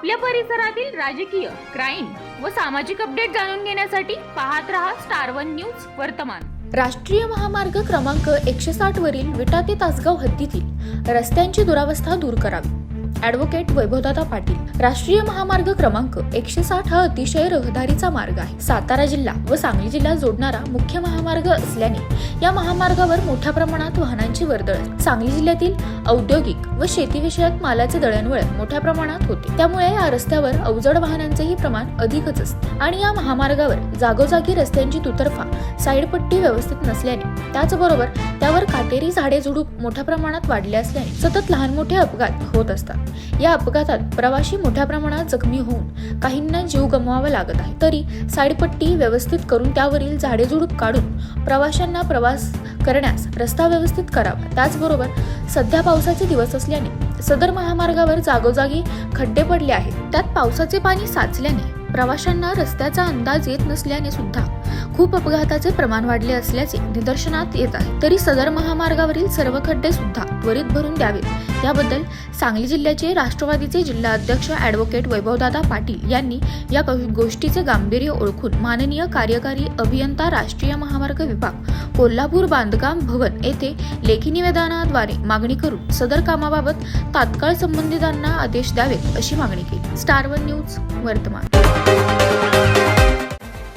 आपल्या परिसरातील राजकीय क्राईम व सामाजिक अपडेट जाणून घेण्यासाठी पाहत रहा स्टार वन न्यूज वर्तमान. राष्ट्रीय महामार्ग क्रमांक एकशे साठ वरील विटा ते तासगाव हद्दीतील रस्त्यांची दुरावस्था दूर करावी. ऍडव्होकेट वैभवदादा पाटील. राष्ट्रीय महामार्ग क्रमांक एकशे साठ हा अतिशय रहदारीचा मार्ग आहे. सातारा जिल्हा व सांगली जिल्हा जोडणारा मुख्य महामार्ग असल्याने या महामार्गावर मोठ्या प्रमाणात वाहनांची वर्दळ सांगली जिल्ह्यातील औद्योगिक व शेतीविषयक मालाचे दळणवळण मोठ्या प्रमाणात होते. त्यामुळे या रस्त्यावर अवजड वाहनांचेही प्रमाण अधिकच असते आणि या महामार्गावर जागोजागी रस्त्यांची दुतर्फा साईडपट्टी व्यवस्थित नसल्याने त्याचबरोबर त्यावर काटेरी झाडे झुडूप मोठ्या प्रमाणात वाढले असल्याने सतत लहान मोठे अपघात होत असतात. या अपघातात प्रवाशी मोठ्या प्रमाणात जखमी होऊन काहींना जीव गमवावा लागत आहे. तरी साईडपट्टी व्यवस्थित करून त्यावरील झाडे झुडूप काढून प्रवाशांना प्रवास करण्यास रस्ता व्यवस्थित करावा. त्याचबरोबर सध्या पावसाचे दिवस असल्याने सदर महामार्गावर जागोजागी खड्डे पडले आहेत. त्यात पावसाचे पाणी साचल्याने प्रवाशांना रस्त्याचा अंदाज येत नसल्याने सुद्धा खूप अपघाताचे प्रमाण वाढले असल्याचे निदर्शनात येत आहे. तरी सदर महामार्गावरील सर्व खड्डे सुद्धा त्वरित भरून द्यावेत. याबद्दल सांगली जिल्ह्याचे राष्ट्रवादीचे जिल्हा अध्यक्ष ॲडव्होकेट वैभवदादा पाटील यांनी या गोष्टीचे गांभीर्य ओळखून माननीय कार्यकारी अभियंता राष्ट्रीय महामार्ग विभाग कोल्हापूर बांधकाम भवन येथे लेखी निवेदनाद्वारे मागणी करून सदर कामाबाबत तात्काळ संबंधितांना आदेश द्यावेत अशी मागणी केली. स्टार वन न्यूज वर्तमान.